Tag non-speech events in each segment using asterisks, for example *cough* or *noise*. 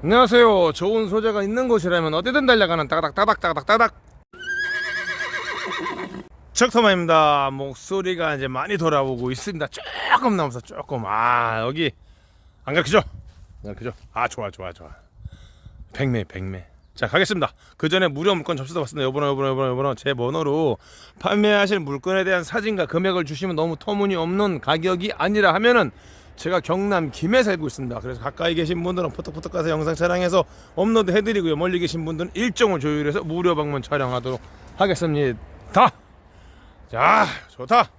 안녕하세요. 좋은 소재가 있는 곳이라면 어디든 달려가는 따닥 따닥 따닥 따닥. 적토마입니다. 목소리가 이제 많이 돌아오고 있습니다. 조금 남았어. 조금. 아 여기 안 가르치죠? 안 가르치죠? 아 좋아 좋아 좋아. 백매 백매. 자 가겠습니다. 그 전에 무료 물건 접수도 받습니다. 여보나 여보나 여보나 여보나 제 번호로 판매하실 물건에 대한 사진과 금액을 주시면 너무 터무니없는 가격이 아니라 하면은 제가 경남 김해 살고 있습니다. 그래서 가까이 계신 분들은 포톡포톡 가서 영상 촬영해서 업로드 해드리고요. 멀리 계신 분들은 일정을 조율해서 무료 방문 촬영하도록 하겠습니다. 자, 좋다.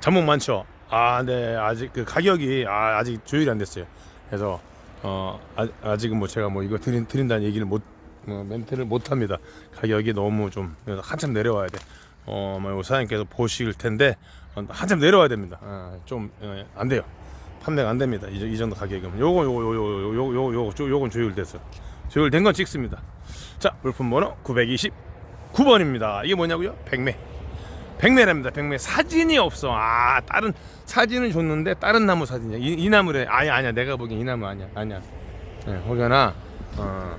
잠목 많죠. 아, 네, 아직 그 가격이 아, 아직 조율이 안 됐어요. 그래서 어 아, 아직은 뭐 제가 뭐 이거 드린 드린다는 얘기를 못 어, 멘트를 못 합니다. 가격이 너무 좀 한참 내려와야 돼. 어, 뭐 사장님께서 보실 텐데 어, 한참 내려와야 됩니다. 아, 좀안 돼요. 판매가 안 됩니다. 이, 이 정도 가격이면 요거 요거 요거 요거 요거 요거 요거 요건 조율됐어. 조율된 건 찍습니다. 자, 물품 번호 929번입니다. 이게 뭐냐고요? 백매. 백매랍니다. 백매 사진이 없어. 아 다른 사진은 줬는데 다른 나무 사진이야. 이, 이 나무래. 아니 아니야. 내가 보기엔 이 나무 아니야. 아니야. 네, 혹여나 어,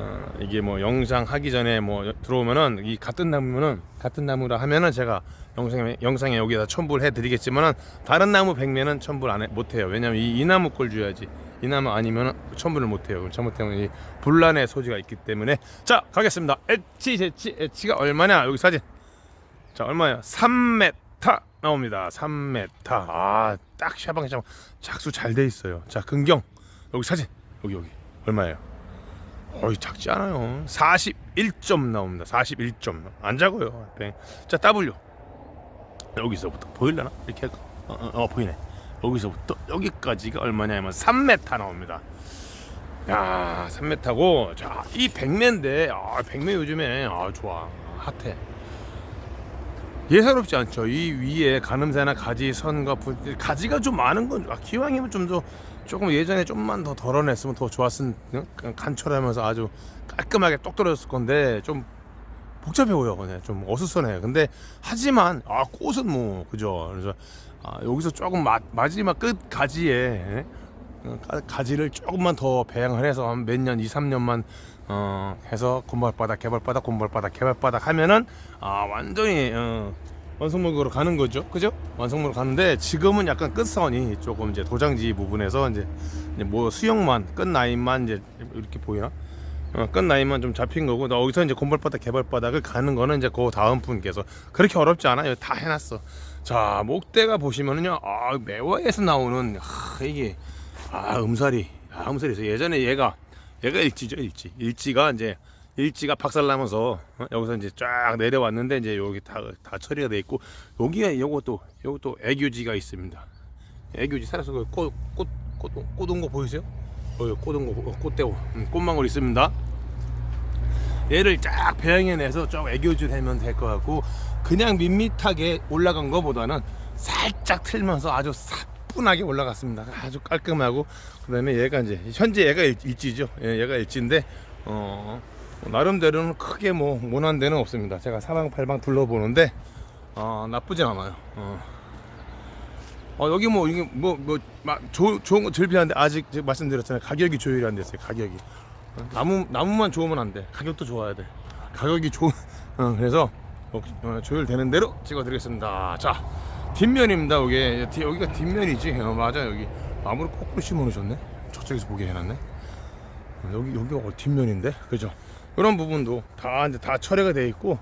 어, 이게 뭐 영상 하기 전에 뭐 들어오면은 이 같은 나무면은 같은 나무라 하면은 제가 영상에 영상에 여기다 첨부를 해드리겠지만은 다른 나무 백매는 첨부를 안 해, 못해요. 왜냐면 이, 이 나무 걸 줘야지. 이 나무 아니면은 첨부를 못해요. 잘못하면 이 분란의 소지가 있기 때문에 자 가겠습니다. 엣지 제치 엣지가 얼마냐? 여기 사진. 자 얼마야? 3m 나옵니다. 3m. 아딱 샤방에 샤방 작수 잘 돼 있어요. 자 근경 여기 사진 여기 여기 얼마예요? 어이 작지 않아요. 41점 나옵니다. 41점 안 작아요. 뱅. 자 W 여기서부터 보일려나? 이렇게 할까? 어, 어, 어 보이네. 여기서부터 여기까지가 얼마냐면 3m 나옵니다. 야 3m고 자이 백매인데 아 백매 요즘에 아 좋아 핫해. 예사롭지 않죠. 이 위에 가늠새나 가지 선과 분 가지가 좀 많은 건 아, 기왕이면 좀 더 조금 예전에 좀만 더 덜어냈으면 더 좋았은 간철하면서 아주 깔끔하게 똑 떨어졌을 건데 좀 복잡해 보여 그냥 좀 어수선해. 근데 하지만 아 꽃은 뭐 그죠. 그래서 아, 여기서 조금 마, 마지막 끝 가지에 예? 어, 가- 가지를 조금만 더 배양을 해서 한 몇 년, 2, 3년만 어, 해서 곰발바닥, 개발바닥, 곰발바닥, 개발바닥 하면은 아 완전히 어, 완성목으로 가는 거죠, 그죠? 완성목으로 가는데 지금은 약간 끝선이 조금 이제 도장지 부분에서 이제, 이제 뭐 수영만 끝 라인만 이제 이렇게 보이나? 어, 끝 라인만 좀 잡힌 거고 나 여기서 이제 곰발바닥, 개발바닥을 가는 거는 이제 그 다음 분께서 그렇게 어렵지 않아요. 다 해놨어. 자 목대가 보시면은요, 아 매화에서 나오는 아, 이게 아 음살이 아 음살이 있어 예전에 얘가 얘가 일지죠 일지 일지가 이제 일지가 박살나면서 어? 여기서 이제 쫙 내려왔는데 이제 여기 다, 다 처리가 돼 있고 여기에 요것도 요것도 애교지가 있습니다 애교지 살아서 그 꽃꽃꽃 꽃 온 거 보이세요? 어 꽃온 거 꽃대고 음, 꽃망울 있습니다 얘를 쫙 배양해내서 쭉 애교지를 하면 될 것 같고 그냥 밋밋하게 올라간 것보다는 살짝 틀면서 아주 사뿐하게 올라갔습니다. 아주 깔끔하고 그다음에 얘가 이제 현재 얘가 일, 일지죠. 예, 얘가 일지인데 어, 뭐 나름대로는 크게 뭐 모난 데는 없습니다. 제가 사방팔방 둘러보는데 어, 나쁘진 않아요. 어. 어, 여기 뭐 이게 뭐뭐 좋은 거 절비한데 아직 말씀드렸잖아요. 가격이 조율이 안 됐어요. 가격이 어, 나무 나무만 좋으면 안 돼. 가격도 좋아야 돼. 가격이 좋은 *laughs* 어, 그래서 어, 어, 조율되는 대로 찍어드리겠습니다. 자 뒷면입니다. 여기 뒤- 여기가 뒷면이지. 어, 맞아 여기 나무를 거꾸로 심어놓으셨네. 저쪽에서 보게 해놨네. 어, 여기 여기가 어, 뒷면인데 그죠? 이런 부분도 다 이제 다 처리가 돼 있고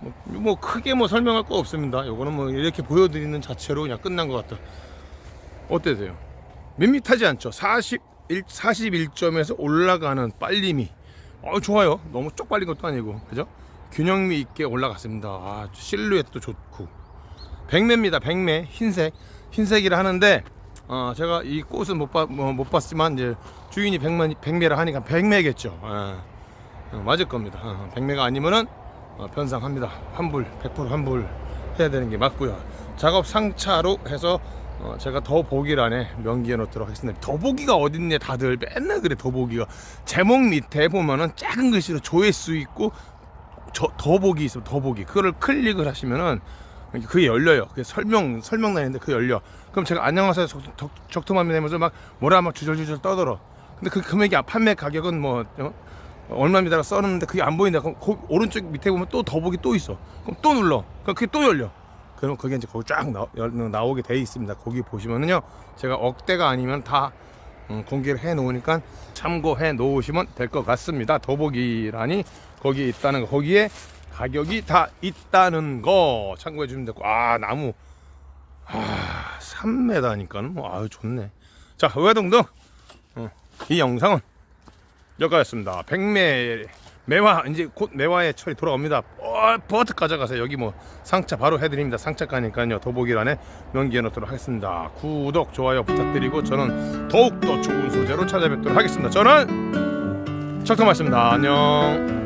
뭐, 뭐 크게 뭐 설명할 거 없습니다. 요거는 뭐 이렇게 보여드리는 자체로 그냥 끝난 것 같다. 어때세요? 밋밋하지 않죠? 41 41점에서 올라가는 빨림이 어 좋아요. 너무 쪽 빨린 것도 아니고 그죠? 균형미 있게 올라갔습니다. 아, 실루엣도 좋고 백매입니다. 백매 흰색 흰색이라 하는데 어, 제가 이 꽃은 못, 봐, 뭐, 못 봤지만 이제 주인이 백매 백매라 하니까 백매겠죠. 예. 어, 맞을 겁니다. 어, 백매가 아니면은 어, 변상합니다. 환불 100% 환불 해야 되는 게 맞고요. 작업 상차로 해서 어, 제가 더보기란에 명기해 놓도록 하겠습니다. 더보기가 어딨냐 다들 맨날 그래 더보기가 제목 밑에 보면은 작은 글씨로 조회수 있고 저 더보기 있어요 더보기 그거를 클릭을 하시면은 그게 열려요. 그게 설명 설명란인데 그 열려. 그럼 제가 안녕하세요 적, 적, 적토맘이 되면서 막 뭐라 막 주절주절 떠들어. 근데 그 금액이 판매 가격은 뭐 어? 얼마입니다가 써놨는데 그게 안 보인다. 그럼 그 오른쪽 밑에 보면 또 더보기 또 있어. 그럼 또 눌러. 그럼 그게 또 열려. 그럼 그게 이제 거기 쫙 나, 열- 나오게 돼 있습니다. 거기 보시면은요, 제가 억대가 아니면 다 음, 공개를 해 놓으니까 참고해 놓으시면 될 것 같습니다. 더보기란이 거기에 있다는 거, 거기에 가격이 다 있다는 거 참고해 주시면 되고, 아 나무, 아 3m니까는 뭐 아유 좋네. 자 외동동 어, 이 영상은 여기까지였습니다. 백매 매화 이제 곧 매화의 철이 돌아옵니다. 어, 버트 가져가세요. 여기 뭐 상차 바로 해드립니다. 상차 가니까요. 더보기란에 명기해 놓도록 하겠습니다. 구독 좋아요 부탁드리고 저는 더욱 더 좋은 소재로 찾아뵙도록 하겠습니다. 저는 척터맞습니다. 안녕.